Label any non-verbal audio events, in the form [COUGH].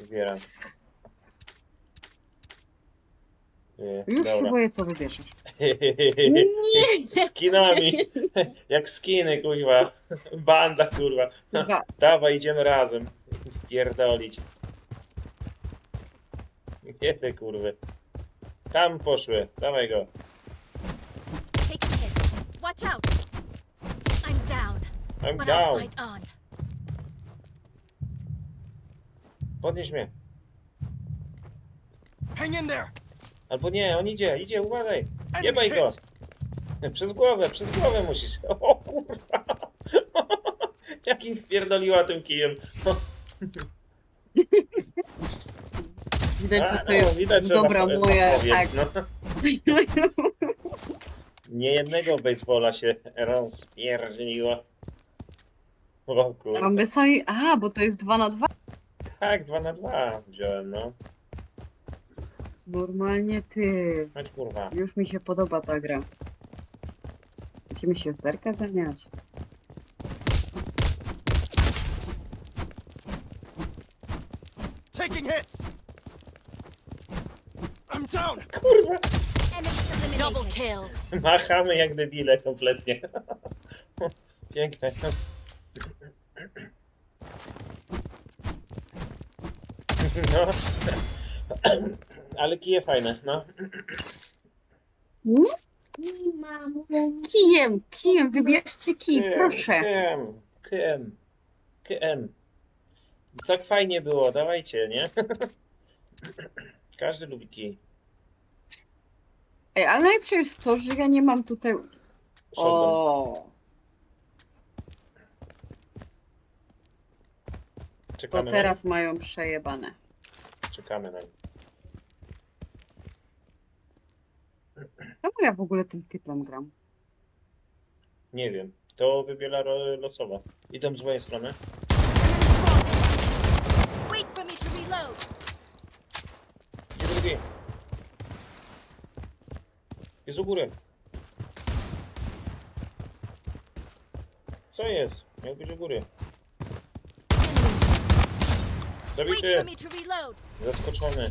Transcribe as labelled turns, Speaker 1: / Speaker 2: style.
Speaker 1: Wybieram. Nie,
Speaker 2: Już się
Speaker 1: dobra.
Speaker 2: boję, co wybierzesz. [LAUGHS] Nie!
Speaker 1: Skinami. [LAUGHS] Jak skiny, kurwa. Banda, kurwa.
Speaker 2: Kurwa, [LAUGHS]
Speaker 1: Dawaj, idziemy razem. Pierdolić. Gdzie te kurwy? Tam poszły. Dawaj go.
Speaker 3: Take a hit. Watch out. I'm down,
Speaker 1: I'm
Speaker 3: but I'll
Speaker 1: down.
Speaker 3: fight on.
Speaker 1: Podnieś mnie.
Speaker 4: Hang in there.
Speaker 1: Albo nie, on idzie, idzie, uważaj. Jebaj go. [LAUGHS] Przez głowę, przez głowę musisz. [LAUGHS] O kurwa. [LAUGHS] Jakim wpierdoliła tym kijem.
Speaker 2: widać, że
Speaker 1: A,
Speaker 2: to
Speaker 1: no,
Speaker 2: jest
Speaker 1: widać, że
Speaker 2: dobra
Speaker 1: na-
Speaker 2: moja... Tak.
Speaker 1: no. Nie jednego baseballa się rozpierdzieliło. O
Speaker 2: A
Speaker 1: kurwa.
Speaker 2: my sami... Aha, bo to jest 2 na 2.
Speaker 1: Tak, 2 na 2 wziąłem, no.
Speaker 2: Normalnie ty.
Speaker 1: Chodź kurwa.
Speaker 2: Już mi się podoba ta gra. Będziemy się w berkę ganiać.
Speaker 4: Taking hits. I'm down.
Speaker 1: Kurwa.
Speaker 5: Double kill.
Speaker 1: Machamy jak debile kompletnie. [LAUGHS] Piękne. No. Ale kije fajne, no.
Speaker 2: Kijem, kijem, wybierzcie kij, proszę.
Speaker 1: Kiem, kiem, kiem. Tak fajnie było, dawajcie, nie? Każdy lubi kij.
Speaker 2: Ej, ale najlepsze jest to, że ja nie mam tutaj...
Speaker 1: Shotgun.
Speaker 2: O, to
Speaker 1: Czekamy
Speaker 2: teraz mają przejebane.
Speaker 1: Czekamy na
Speaker 2: Czemu ja w ogóle tym typem gram?
Speaker 1: Nie wiem. To wybiera ro- losowa. Idą z mojej strony.
Speaker 3: Wait for me to reload.
Speaker 1: Gdzie drugi? Jest u góry. Co jest? Miał być u góry. Zabity. Zaskoczony.